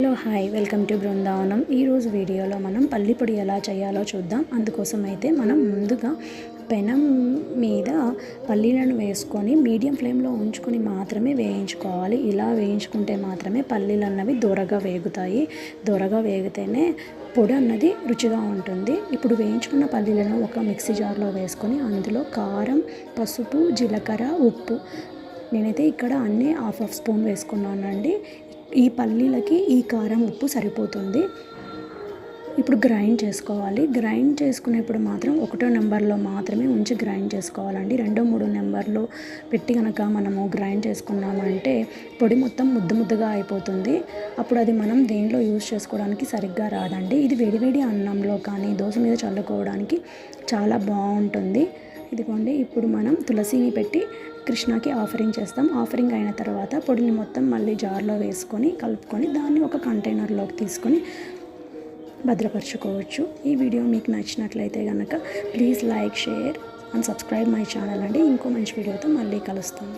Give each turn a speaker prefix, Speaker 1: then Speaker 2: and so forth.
Speaker 1: Hello hi. Welcome to Brindavanam. ఈరోజు వీడియోలో మనం పల్లిపొడి ఎలా చేయాలో చూద్దాం. అందుకోసం అయితే మనం ముందుగా పెనం మీద పల్లీలను వేసుకొని మీడియం ఫ్లేమ్లో ఉంచుకొని మాత్రమే వేయించుకోవాలి. ఇలా వేయించుకుంటే మాత్రమే పల్లీలు అన్నవి దూరగా వేగుతాయి. దూరగా వేగితేనే పొడి అన్నది రుచిగా ఉంటుంది. ఇప్పుడు వేయించుకున్న పల్లీలను ఒక మిక్సీ జార్లో వేసుకొని అందులో కారం పసుపు జీలకర్ర ఉప్పు నేనైతే ఇక్కడ అన్నీ హాఫ్ హాఫ్ స్పూన్ వేసుకున్నానండి. ఈ పల్లీలకి ఈ కారం ఉప్పు సరిపోతుంది. ఇప్పుడు గ్రైండ్ చేసుకోవాలి. గ్రైండ్ చేసుకునేప్పుడు మాత్రం ఒకటో నెంబర్లో మాత్రమే ఉంచి గ్రైండ్ చేసుకోవాలండి. రెండో మూడో నెంబర్లో పెట్టి కనుక మనము గ్రైండ్ చేసుకున్నామంటే పొడి మొత్తం ముద్ద ముద్దగా అయిపోతుంది. అప్పుడు అది మనం దేంట్లో యూజ్ చేసుకోవడానికి సరిగ్గా రాదండి. ఇది వేడివేడి అన్నంలో కానీ దోశ మీద చల్లుకోవడానికి చాలా బాగుంటుంది. ఇదిగోండి ఇప్పుడు మనం తులసిని పెట్టి కృష్ణకి ఆఫరింగ్ చేస్తాం. ఆఫరింగ్ అయిన తర్వాత పొడిని మొత్తం మళ్ళీ జార్లో వేసుకొని కలుపుకొని దాన్ని ఒక కంటైనర్లోకి తీసుకొని భద్రపరచుకోవచ్చు. ఈ వీడియో మీకు నచ్చినట్లయితే కనుక please like share and subscribe my channel అండి. ఇంకో మంచి వీడియోతో మళ్ళీ కలుస్తాను